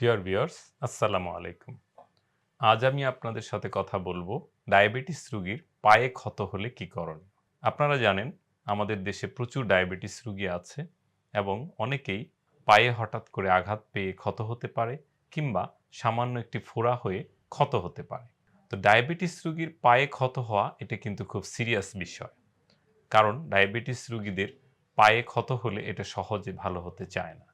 Dear viewers আসসালামু আলাইকুম আজ আমি আপনাদের সাথে কথা বলব ডায়াবেটিস রোগীর পায়ে ক্ষত হলে কি করণীয় আপনারা জানেন, আমাদের দেশে প্রচুর ডায়াবেটিস রোগী আছে এবং অনেকেই পায়ে হঠাৎ করে আঘাত পেয়ে ক্ষত হতে পারে কিংবা সামান্য একটি ফোড়া হয়ে ক্ষত হতে পারে। তো ডায়াবেটিস রোগীর পায়ে ক্ষত হওয়া এটা কিন্তু খুব সিরিয়াস বিষয়। কারণ ডায়াবেটিস রোগীদের পায়ে ক্ষত হলে এটা সহজে ভালো হতে চায় না।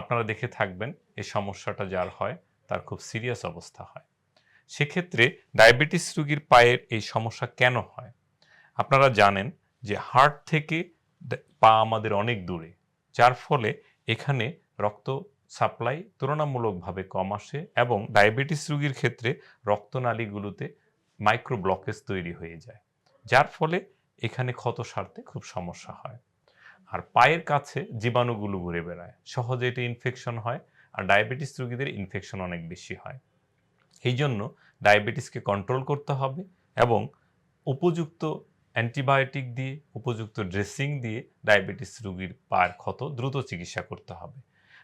আপনারা দেখে থাকবেন এই সমস্যাটা যার হয়, তার খুব সিরিয়াস অবস্থা হয়। সেক্ষেত্রে ডায়াবেটিস রোগীর পায়ের এই সমস্যা কেন হয়? আপনারা জানেন যে হার্ট থেকে পা আমাদের অনেক দূরে, যার ফলে এখানে রক্ত সাপ্লাই তুলনামূলকভাবে কম আসে এবং ডায়াবেটিস রোগীর ক্ষেত্রে রক্তনালীগুলোতে মাইক্রো ব্লকেজ তৈরি হয়ে যায়, যার ফলে এখানে ক্ষত সারতে খুব সমস্যা হয়। আর পায়ের কাছে জীবাণুগুলো ঘুরে বেড়ায়। সহজে এটা ইনফেকশন হয় আর ডায়াবেটিস রোগীদের ইনফেকশন অনেক বেশি হয়। এই জন্য ডায়াবেটিসকে কন্ট্রোল করতে হবে এবং উপযুক্ত অ্যান্টিবায়োটিক দিয়ে, উপযুক্ত ড্রেসিং দিয়ে ডায়াবেটিস রোগীর পায়ের ক্ষত দ্রুত চিকিৎসা করতে হবে।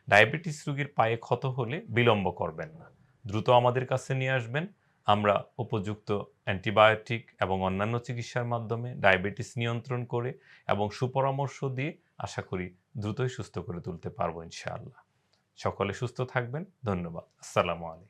ডায়াবেটিস রোগীর পায়ে ক্ষত হলে বিলম্ব করবেন না। দ্রুত আমাদের কাছে নিয়ে আসবেন। আমরা উপযুক্ত অ্যান্টিবায়োটিক এবং অন্যান্য চিকিৎসার মাধ্যমে ডায়াবেটিস নিয়ন্ত্রণ করে এবং সুপরামর্শ দিয়ে আশা করি দ্রুতই সুস্থ করে তুলতে পারব ইনশাআল্লাহ। সকলে সুস্থ থাকবেন। ধন্যবাদ। আসসালামু আলাইকুম।